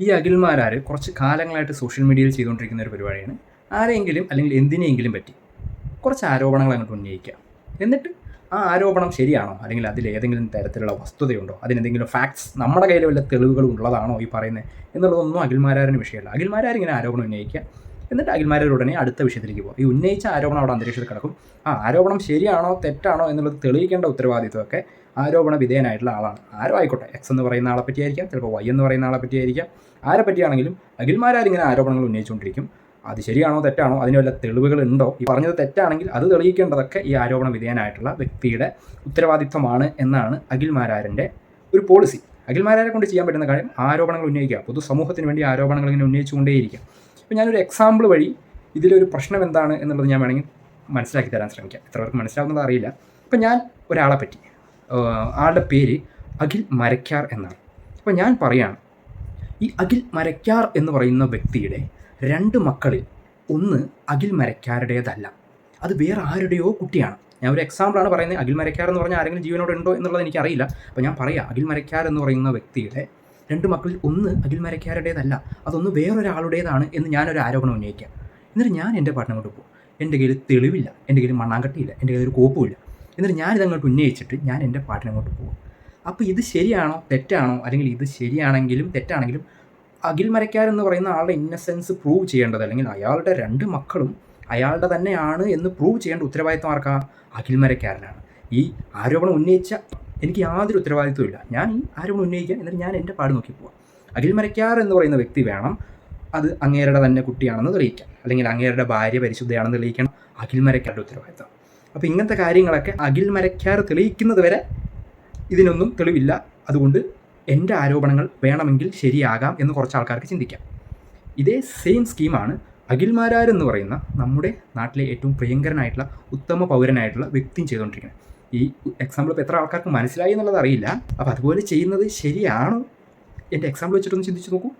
ഈ അഖിൽമാരാർ കുറച്ച് കാലങ്ങളായിട്ട് സോഷ്യൽ മീഡിയയിൽ ചെയ്തുകൊണ്ടിരിക്കുന്ന ഒരു പരിപാടിയാണ്. ആരെങ്കിലും അല്ലെങ്കിൽ എന്തിനെയെങ്കിലും പറ്റി കുറച്ച് ആരോപണങ്ങൾ അങ്ങോട്ട് ഉന്നയിക്കുക. എന്നിട്ട് ആ ആരോപണം ശരിയാണോ? അല്ലെങ്കിൽ അതിൽ ഏതെങ്കിലും തരത്തിലുള്ള വസ്തുതയുണ്ടോ? അതിനെന്തെങ്കിലും ഫാക്ട്സ് നമ്മുടെ കയ്യിൽ വല്ല തെളിവുകൾ ഉള്ളതാണോ ഈ പറയുന്നത് എന്നുള്ളതൊന്നും അഖിൽമാരാരന്റെ വിഷയമല്ല. അഖിൽമാരാരിങ്ങനെ ആരോപണം ഉന്നയിക്കുക. എന്നിട്ട് അഖിൽമാരാർ അടുത്ത വിഷയത്തിലേക്ക് പോകും. ഈ ഉന്നയിച്ച ആരോപണം അവിടെ അന്തരീക്ഷത്തിൽ കിടക്കും. ആ ആരോപണം ശരിയാണോ? തെറ്റാണോ? എന്നുള്ളത് തെളിയിക്കേണ്ട ഉത്തരവാദിത്വമൊക്കെ ആരോപണ വിധേയനായിട്ടുള്ള ആളാണ്. ആരോ ആയിക്കോട്ടെ. എക്സ് എന്ന് പറയുന്ന ആളെ പറ്റിയായിരിക്കാം ചിലപ്പോൾ വൈ എന്ന് പറയുന്ന ആളെ പറ്റിയായിരിക്കാം. ആരെ പറ്റിയാണെങ്കിലും അഖിൽമാരാരിങ്ങനെ ആരോപണങ്ങൾ ഉന്നയിച്ചുകൊണ്ടിരിക്കും. അത് ശരിയാണോ തെറ്റാണോ അതിന് വല്ല തെളിവുകൾ ഉണ്ടോ? ഈ പറഞ്ഞത് തെറ്റാണെങ്കിൽ അത് തെളിയിക്കേണ്ടതൊക്കെ ഈ ആരോപണ വിധേയനായിട്ടുള്ള വ്യക്തിയുടെ ഉത്തരവാദിത്വമാണ് എന്നാണ് അഖിൽമാരാരന്റെ ഒരു പോളിസി അഖിൽമാരാരെ കൊണ്ട് ചെയ്യാൻ പറ്റുന്ന കാര്യം ആരോപണങ്ങൾ ഉന്നയിക്കുക. പൊതുസമൂഹത്തിന് വേണ്ടി ആരോപണങ്ങൾ ഇങ്ങനെ ഉന്നയിച്ചുകൊണ്ടേയിരിക്കുക. അപ്പോൾ ഞാനൊരു എക്സാമ്പിൾ വഴി ഇതിലൊരു പ്രശ്നം എന്താണ് എന്നുള്ളത് ഞാൻ വേണമെങ്കിൽ മനസ്സിലാക്കി തരാൻ ശ്രമിക്കാം. എത്ര പേർക്ക് മനസ്സിലാവുന്നത് അറിയില്ല. ഇപ്പം ഞാൻ ഒരാളെ പറ്റി. ആളുടെ പേര് അഖിൽ മരക്കാർ എന്നാണ്. അപ്പോൾ ഞാൻ പറയാണ് ഈ അഖിൽ മരക്കാർ എന്ന് പറയുന്ന വ്യക്തിയുടെ രണ്ട് മക്കളിൽ ഒന്ന് അഖിൽ മരക്കാരുടേതല്ല. അത് വേറെ ആരുടെയോ കുട്ടിയാണ്. ഞാൻ ഒരു എക്സാമ്പിളാണ് പറയുന്നത്. അഖിൽ മരക്കാർ എന്ന് പറഞ്ഞാൽ ആരെങ്കിലും ജീവനോട് ഉണ്ടോ എന്നുള്ളത് എനിക്കറിയില്ല. അപ്പോൾ ഞാൻ പറയാം അഖിൽ മരക്കാർ എന്ന് പറയുന്ന വ്യക്തിയുടെ രണ്ട് മക്കളിൽ ഒന്ന് അഖിൽ മരക്കാരുടേതല്ല. അതൊന്ന് വേറൊരാളുടേതാണ് എന്ന് ഞാനൊരു ആരോപണം ഉന്നയിക്കാം. എന്നിട്ട് ഞാൻ എന്റെ പാട്ടിനെ കൊണ്ട് പോകും. എന്റെ കയ്യിൽ തെളിവില്ല. എന്റെ കയ്യിൽ മണ്ണാങ്കട്ടിയില്ല. എന്റെ കയ്യിൽ ഒരു കോപ്പുമില്ല എന്നിട്ട് ഞാൻ ഇതങ്ങോട്ട് ഉന്നയിച്ചിട്ട് ഞാൻ എന്റെ പാട്ടിനെ അങ്ങോട്ട് പോകും. അപ്പോൾ ഇത് ശരിയാണോ? തെറ്റാണോ? അല്ലെങ്കിൽ ഇത് ശരിയാണെങ്കിലും തെറ്റാണെങ്കിലും അഖിൽ മരക്കാർ എന്ന് പറയുന്ന ആളുടെ ഇന്നസെൻസ് പ്രൂവ് ചെയ്യേണ്ടത് അല്ലെങ്കിൽ അയാളുടെ രണ്ട് മക്കളും അയാളുടെ തന്നെയാണ് എന്ന് പ്രൂവ് ചെയ്യേണ്ട ഉത്തരവാദിത്വം ആർക്കാ? അഖിൽ മരക്കാരനാണ്. ഈ ആരോപണം ഉന്നയിച്ച എനിക്ക് യാതൊരു ഉത്തരവാദിത്വമില്ല ഞാൻ ഈ ആരോപണം ഉന്നയിക്കുക എന്നിട്ട് ഞാൻ എന്റെ പാട് നോക്കി പോവാം. അഖിൽ മരക്കാർ എന്ന് പറയുന്ന വ്യക്തി വേണം അത് അങ്ങേരുടെ തന്നെ കുട്ടിയാണെന്ന് തെളിയിക്കാം അല്ലെങ്കിൽ അങ്ങേരുടെ ഭാര്യ പരിശുദ്ധയാണെന്ന് തെളിയിക്കണം. അഖിൽ മരക്കാരുടെ ഉത്തരവാദിത്വം. അപ്പോൾ ഇങ്ങനത്തെ കാര്യങ്ങളൊക്കെ അഖിൽ മരക്കാർ തെളിയിക്കുന്നത് വരെ ഇതിനൊന്നും തെളിവില്ല. അതുകൊണ്ട് എന്റെ ആരോപണങ്ങൾ വേണമെങ്കിൽ ശരിയാകാം എന്ന് കുറച്ച് ആൾക്കാർക്ക് ചിന്തിക്കാം. ഇതേ സെയിം സ്കീമാണ് അഖിൽമാരാർ എന്ന് പറയുന്ന നമ്മുടെ നാട്ടിലെ ഏറ്റവും പ്രിയങ്കരനായിട്ടുള്ള ഉത്തമ പൗരനായിട്ടുള്ള വ്യക്തിയും ചെയ്തുകൊണ്ടിരിക്കുന്നത്. ഈ എക്സാമ്പിൾ ഇപ്പോൾ എത്ര ആൾക്കാർക്ക് മനസ്സിലായി എന്നുള്ളത് അറിയില്ല. അപ്പോൾ അതുപോലെ ചെയ്യുന്നത് ശരിയാണോ? എന്റെ എക്സാമ്പിൾ വെച്ചിട്ടൊന്ന് ചിന്തിച്ച് നോക്കൂ.